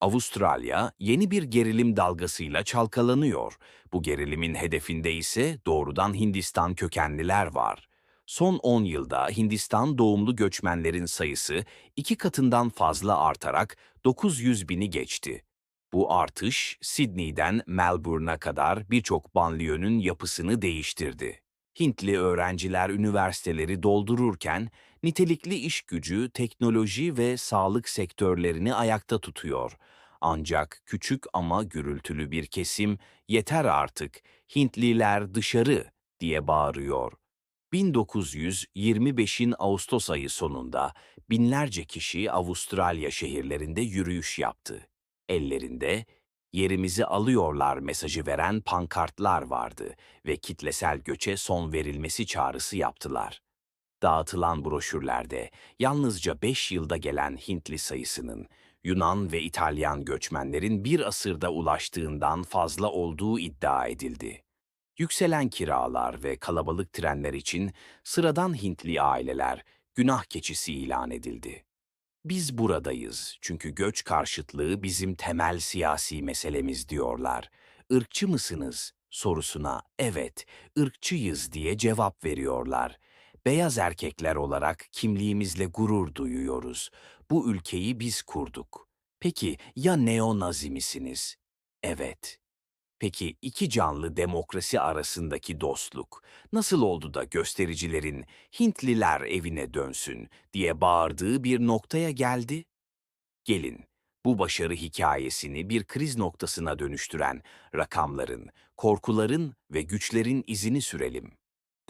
Avustralya yeni bir gerilim dalgasıyla çalkalanıyor. Bu gerilimin hedefinde ise doğrudan Hindistan kökenliler var. Son 10 yılda Hindistan doğumlu göçmenlerin sayısı iki katından fazla artarak 900 bini geçti. Bu artış Sydney'den Melbourne'a kadar birçok banliyönün yapısını değiştirdi. Hintli öğrenciler üniversiteleri doldururken nitelikli iş gücü, teknoloji ve sağlık sektörlerini ayakta tutuyor. Ancak küçük ama gürültülü bir kesim yeter artık, Hintliler dışarı diye bağırıyor. 1925'in Ağustos ayı sonunda binlerce kişi Avustralya şehirlerinde yürüyüş yaptı. Ellerinde yerimizi alıyorlar mesajı veren pankartlar vardı ve kitlesel göçe son verilmesi çağrısı yaptılar. Dağıtılan broşürlerde yalnızca 5 yılda gelen Hintli sayısının Yunan ve İtalyan göçmenlerin bir asırda ulaştığından fazla olduğu iddia edildi. Yükselen kiralar ve kalabalık trenler için sıradan Hintli aileler günah keçisi ilan edildi. Biz buradayız çünkü göç karşıtlığı bizim temel siyasi meselemiz diyorlar. Irkçı mısınız sorusuna evet, ırkçıyız diye cevap veriyorlar. Beyaz erkekler olarak kimliğimizle gurur duyuyoruz. Bu ülkeyi biz kurduk. Peki ya neo-nazi misiniz? Evet. Peki iki canlı demokrasi arasındaki dostluk nasıl oldu da göstericilerin Hintliler evine dönsün diye bağırdığı bir noktaya geldi? Gelin, bu başarı hikayesini bir kriz noktasına dönüştüren rakamların, korkuların ve güçlerin izini sürelim.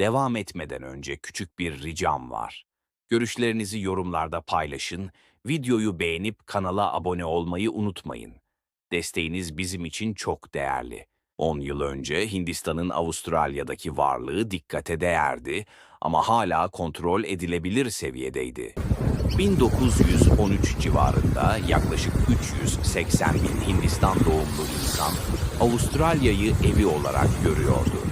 Devam etmeden önce küçük bir ricam var. Görüşlerinizi yorumlarda paylaşın, videoyu beğenip kanala abone olmayı unutmayın. Desteğiniz bizim için çok değerli. 10 yıl önce Hindistan'ın Avustralya'daki varlığı dikkate değerdi ama hala kontrol edilebilir seviyedeydi. 1913 civarında yaklaşık 380 bin Hindistan doğumlu insan Avustralya'yı evi olarak görüyordu.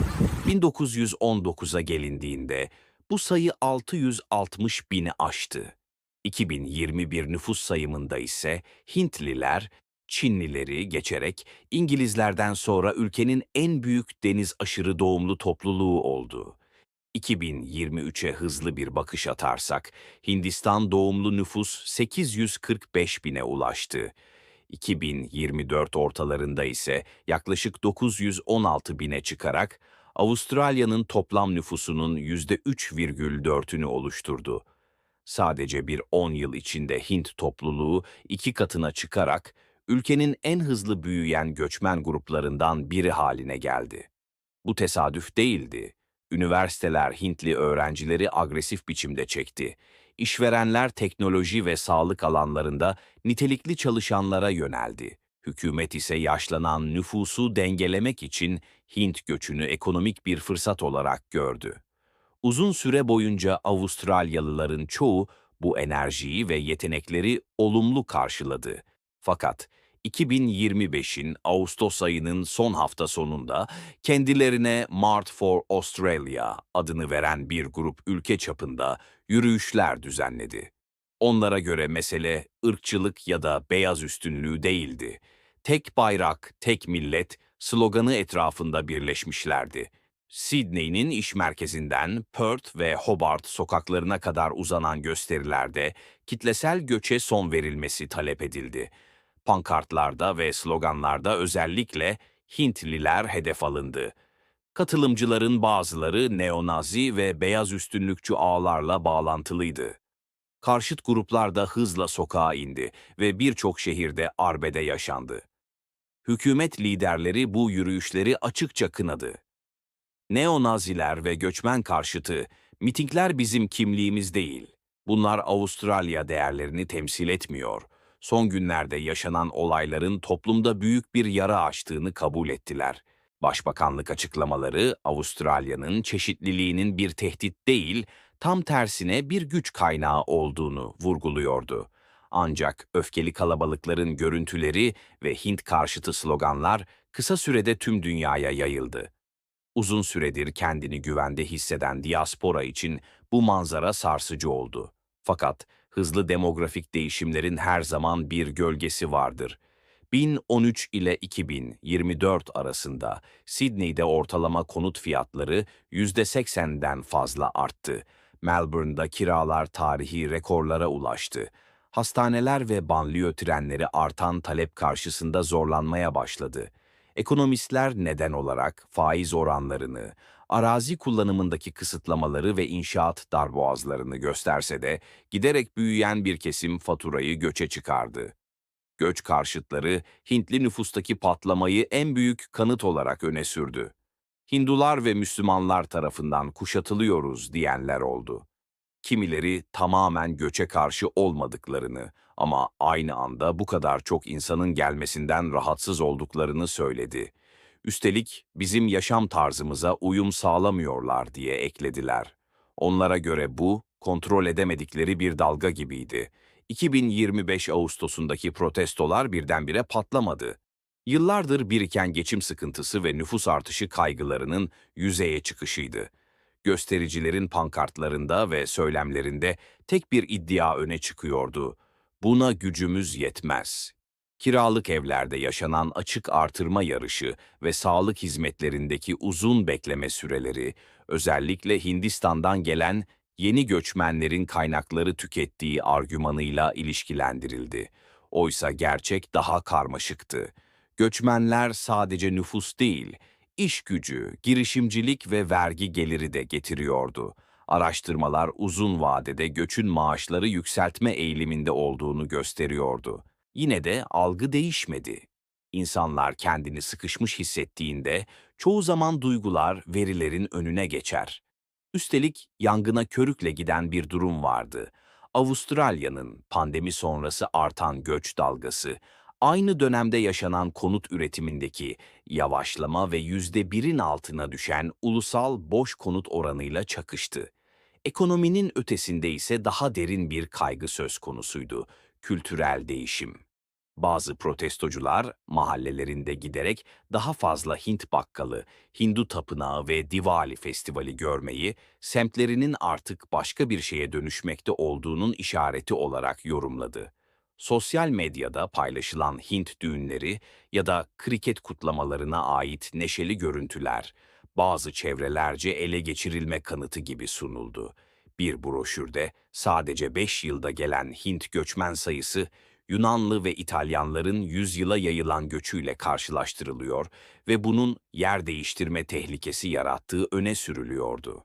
1919'a gelindiğinde bu sayı 660 bini aştı. 2021 nüfus sayımında ise Hintliler Çinlileri geçerek İngilizlerden sonra ülkenin en büyük deniz aşırı doğumlu topluluğu oldu. 2023'e hızlı bir bakış atarsak, Hindistan doğumlu nüfus 845 bine ulaştı. 2024 ortalarında ise yaklaşık 916 bine çıkarak Avustralya'nın toplam nüfusunun %3,4'ünü oluşturdu. Sadece bir 10 yıl içinde Hint topluluğu iki katına çıkarak ülkenin en hızlı büyüyen göçmen gruplarından biri haline geldi. Bu tesadüf değildi. Üniversiteler Hintli öğrencileri agresif biçimde çekti. İşverenler teknoloji ve sağlık alanlarında nitelikli çalışanlara yöneldi. Hükümet ise yaşlanan nüfusu dengelemek için Hint göçünü ekonomik bir fırsat olarak gördü. Uzun süre boyunca Avustralyalıların çoğu bu enerjiyi ve yetenekleri olumlu karşıladı. Fakat 2025'in Ağustos ayının son hafta sonunda kendilerine Mart for Australia adını veren bir grup ülke çapında yürüyüşler düzenledi. Onlara göre mesele ırkçılık ya da beyaz üstünlüğü değildi. Tek bayrak, tek millet sloganı etrafında birleşmişlerdi. Sydney'nin iş merkezinden Perth ve Hobart sokaklarına kadar uzanan gösterilerde kitlesel göçe son verilmesi talep edildi. Pankartlarda ve sloganlarda özellikle Hintliler hedef alındı. Katılımcıların bazıları neonazi ve beyaz üstünlükçü ağlarla bağlantılıydı. Karşıt gruplar da hızla sokağa indi ve birçok şehirde arbede yaşandı. Hükümet liderleri bu yürüyüşleri açıkça kınadı. Neonaziler ve göçmen karşıtı, mitingler bizim kimliğimiz değil. Bunlar Avustralya değerlerini temsil etmiyor. Son günlerde yaşanan olayların toplumda büyük bir yara açtığını kabul ettiler. Başbakanlık açıklamaları Avustralya'nın çeşitliliğinin bir tehdit değil, tam tersine bir güç kaynağı olduğunu vurguluyordu. Ancak öfkeli kalabalıkların görüntüleri ve Hint karşıtı sloganlar kısa sürede tüm dünyaya yayıldı. Uzun süredir kendini güvende hisseden diaspora için bu manzara sarsıcı oldu. Fakat hızlı demografik değişimlerin her zaman bir gölgesi vardır. 1013 ile 2024 arasında Sydney'de ortalama konut fiyatları %80'den fazla arttı. Melbourne'da kiralar tarihi rekorlara ulaştı. Hastaneler ve banliyö trenleri artan talep karşısında zorlanmaya başladı. Ekonomistler neden olarak faiz oranlarını, arazi kullanımındaki kısıtlamaları ve inşaat darboğazlarını gösterse de giderek büyüyen bir kesim faturayı göçe çıkardı. Göç karşıtları Hintli nüfustaki patlamayı en büyük kanıt olarak öne sürdü. Hindular ve Müslümanlar tarafından kuşatılıyoruz diyenler oldu. Kimileri tamamen göçe karşı olmadıklarını ama aynı anda bu kadar çok insanın gelmesinden rahatsız olduklarını söyledi. Üstelik bizim yaşam tarzımıza uyum sağlamıyorlar diye eklediler. Onlara göre bu, kontrol edemedikleri bir dalga gibiydi. 2025 Ağustos'undaki protestolar birdenbire patlamadı. Yıllardır biriken geçim sıkıntısı ve nüfus artışı kaygılarının yüzeye çıkışıydı. Göstericilerin pankartlarında ve söylemlerinde tek bir iddia öne çıkıyordu. Buna gücümüz yetmez. Kiralık evlerde yaşanan açık artırma yarışı ve sağlık hizmetlerindeki uzun bekleme süreleri, özellikle Hindistan'dan gelen yeni göçmenlerin kaynakları tükettiği argümanıyla ilişkilendirildi. Oysa gerçek daha karmaşıktı. Göçmenler sadece nüfus değil, iş gücü, girişimcilik ve vergi geliri de getiriyordu. Araştırmalar uzun vadede göçün maaşları yükseltme eğiliminde olduğunu gösteriyordu. Yine de algı değişmedi. İnsanlar kendini sıkışmış hissettiğinde çoğu zaman duygular verilerin önüne geçer. Üstelik yangına körükle giden bir durum vardı. Avustralya'nın pandemi sonrası artan göç dalgası, aynı dönemde yaşanan konut üretimindeki yavaşlama ve yüzde birin altına düşen ulusal boş konut oranıyla çakıştı. Ekonominin ötesinde ise daha derin bir kaygı söz konusuydu, kültürel değişim. Bazı protestocular mahallelerinde giderek daha fazla Hint bakkalı, Hindu tapınağı ve Diwali festivali görmeyi, semtlerinin artık başka bir şeye dönüşmekte olduğunun işareti olarak yorumladı. Sosyal medyada paylaşılan Hint düğünleri ya da kriket kutlamalarına ait neşeli görüntüler, bazı çevrelerce ele geçirilme kanıtı gibi sunuldu. Bir broşürde sadece 5 yılda gelen Hint göçmen sayısı Yunanlı ve İtalyanların yüzyıla yayılan göçüyle karşılaştırılıyor ve bunun yer değiştirme tehlikesi yarattığı öne sürülüyordu.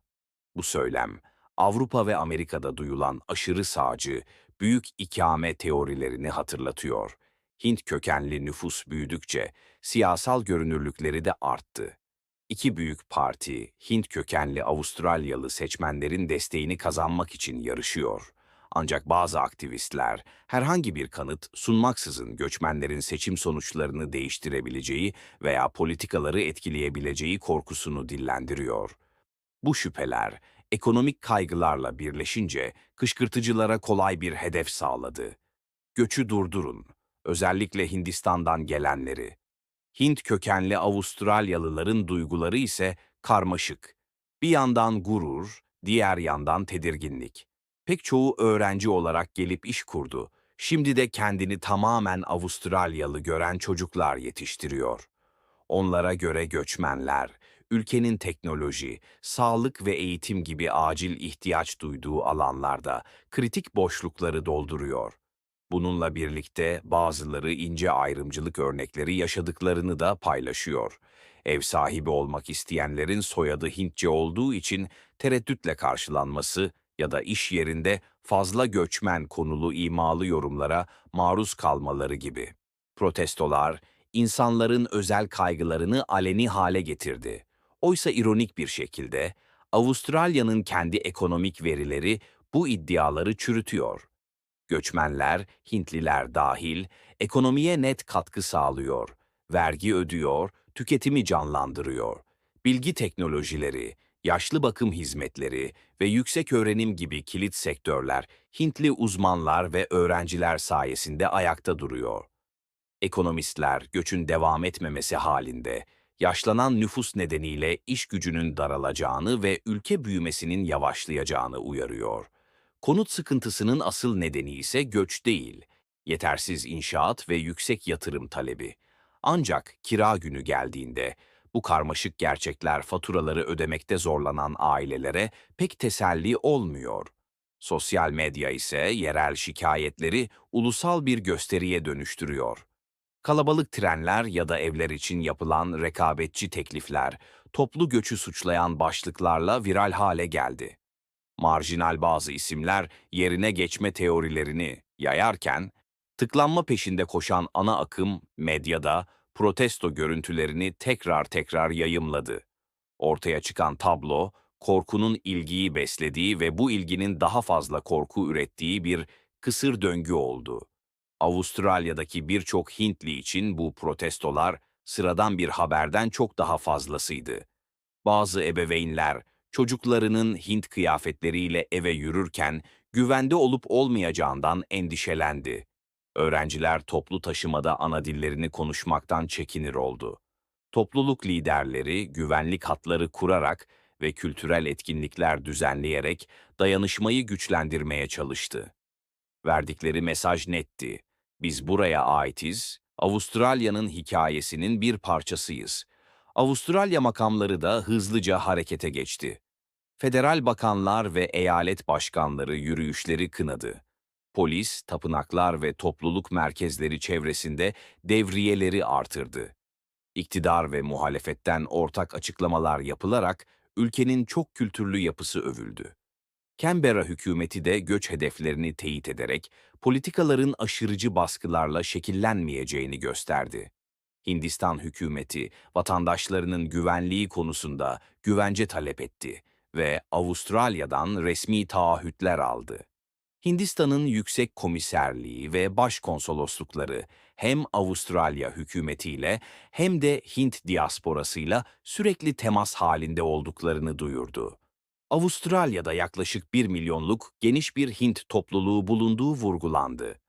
Bu söylem, Avrupa ve Amerika'da duyulan aşırı sağcı, büyük ikame teorilerini hatırlatıyor. Hint kökenli nüfus büyüdükçe siyasal görünürlükleri de arttı. İki büyük parti, Hint kökenli Avustralyalı seçmenlerin desteğini kazanmak için yarışıyor. Ancak bazı aktivistler herhangi bir kanıt sunmaksızın göçmenlerin seçim sonuçlarını değiştirebileceği veya politikaları etkileyebileceği korkusunu dillendiriyor. Bu şüpheler ekonomik kaygılarla birleşince kışkırtıcılara kolay bir hedef sağladı. Göçü durdurun, özellikle Hindistan'dan gelenleri. Hint kökenli Avustralyalıların duyguları ise karmaşık. Bir yandan gurur, diğer yandan tedirginlik. Pek çoğu öğrenci olarak gelip iş kurdu. Şimdi de kendini tamamen Avustralyalı gören çocuklar yetiştiriyor. Onlara göre göçmenler, ülkenin teknoloji, sağlık ve eğitim gibi acil ihtiyaç duyduğu alanlarda kritik boşlukları dolduruyor. Bununla birlikte bazıları ince ayrımcılık örnekleri yaşadıklarını da paylaşıyor. Ev sahibi olmak isteyenlerin soyadı Hintçe olduğu için tereddütle karşılanması ya da iş yerinde fazla göçmen konulu imalı yorumlara maruz kalmaları gibi. Protestolar, insanların özel kaygılarını aleni hale getirdi. Oysa ironik bir şekilde Avustralya'nın kendi ekonomik verileri bu iddiaları çürütüyor. Göçmenler, Hintliler dahil, ekonomiye net katkı sağlıyor, vergi ödüyor, tüketimi canlandırıyor. Bilgi teknolojileri, yaşlı bakım hizmetleri ve yüksek öğrenim gibi kilit sektörler Hintli uzmanlar ve öğrenciler sayesinde ayakta duruyor. Ekonomistler göçün devam etmemesi halinde yaşlanan nüfus nedeniyle iş gücünün daralacağını ve ülke büyümesinin yavaşlayacağını uyarıyor. Konut sıkıntısının asıl nedeni ise göç değil, yetersiz inşaat ve yüksek yatırım talebi. Ancak kira günü geldiğinde bu karmaşık gerçekler faturaları ödemekte zorlanan ailelere pek teselli olmuyor. Sosyal medya ise yerel şikayetleri ulusal bir gösteriye dönüştürüyor. Kalabalık trenler ya da evler için yapılan rekabetçi teklifler, toplu göçü suçlayan başlıklarla viral hale geldi. Marjinal bazı isimler yerine geçme teorilerini yayarken, tıklanma peşinde koşan ana akım medyada protesto görüntülerini tekrar tekrar yayımladı. Ortaya çıkan tablo, korkunun ilgiyi beslediği ve bu ilginin daha fazla korku ürettiği bir kısır döngü oldu. Avustralya'daki birçok Hintli için bu protestolar sıradan bir haberden çok daha fazlasıydı. Bazı ebeveynler çocuklarının Hint kıyafetleriyle eve yürürken güvende olup olmayacağından endişelendi. Öğrenciler toplu taşımada ana dillerini konuşmaktan çekinir oldu. Topluluk liderleri güvenlik hatları kurarak ve kültürel etkinlikler düzenleyerek dayanışmayı güçlendirmeye çalıştı. Verdikleri mesaj netti. Biz buraya aitiz, Avustralya'nın hikayesinin bir parçasıyız. Avustralya makamları da hızlıca harekete geçti. Federal bakanlar ve eyalet başkanları yürüyüşleri kınadı. Polis, tapınaklar ve topluluk merkezleri çevresinde devriyeleri artırdı. İktidar ve muhalefetten ortak açıklamalar yapılarak ülkenin çok kültürlü yapısı övüldü. Canberra hükümeti de göç hedeflerini teyit ederek politikaların aşırıcı baskılarla şekillenmeyeceğini gösterdi. Hindistan hükümeti vatandaşlarının güvenliği konusunda güvence talep etti ve Avustralya'dan resmi taahhütler aldı. Hindistan'ın yüksek komiserliği ve başkonsoloslukları hem Avustralya hükümetiyle hem de Hint diasporasıyla sürekli temas halinde olduklarını duyurdu. Avustralya'da yaklaşık 1 milyonluk geniş bir Hint topluluğu bulunduğu vurgulandı.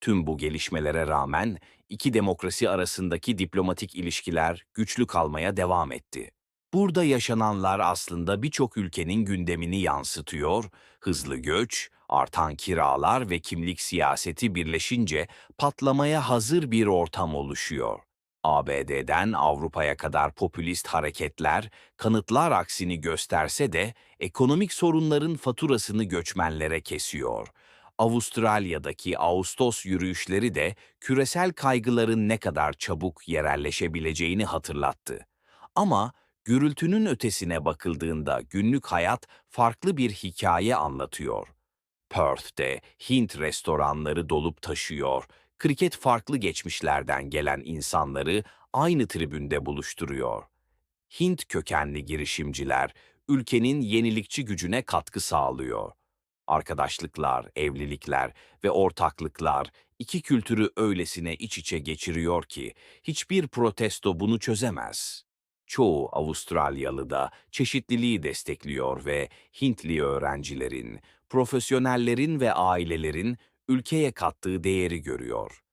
Tüm bu gelişmelere rağmen iki demokrasi arasındaki diplomatik ilişkiler güçlü kalmaya devam etti. Burada yaşananlar aslında birçok ülkenin gündemini yansıtıyor, hızlı göç, artan kiralar ve kimlik siyaseti birleşince patlamaya hazır bir ortam oluşuyor. ABD'den Avrupa'ya kadar popülist hareketler kanıtlar aksini gösterse de ekonomik sorunların faturasını göçmenlere kesiyor. Avustralya'daki Ağustos yürüyüşleri de küresel kaygıların ne kadar çabuk yerelleşebileceğini hatırlattı. Ama gürültünün ötesine bakıldığında günlük hayat farklı bir hikaye anlatıyor. Perth'te Hint restoranları dolup taşıyor, kriket farklı geçmişlerden gelen insanları aynı tribünde buluşturuyor. Hint kökenli girişimciler ülkenin yenilikçi gücüne katkı sağlıyor. Arkadaşlıklar, evlilikler ve ortaklıklar iki kültürü öylesine iç içe geçiriyor ki hiçbir protesto bunu çözemez. Çoğu Avustralyalı da çeşitliliği destekliyor ve Hintli öğrencilerin, profesyonellerin ve ailelerin ülkeye kattığı değeri görüyor.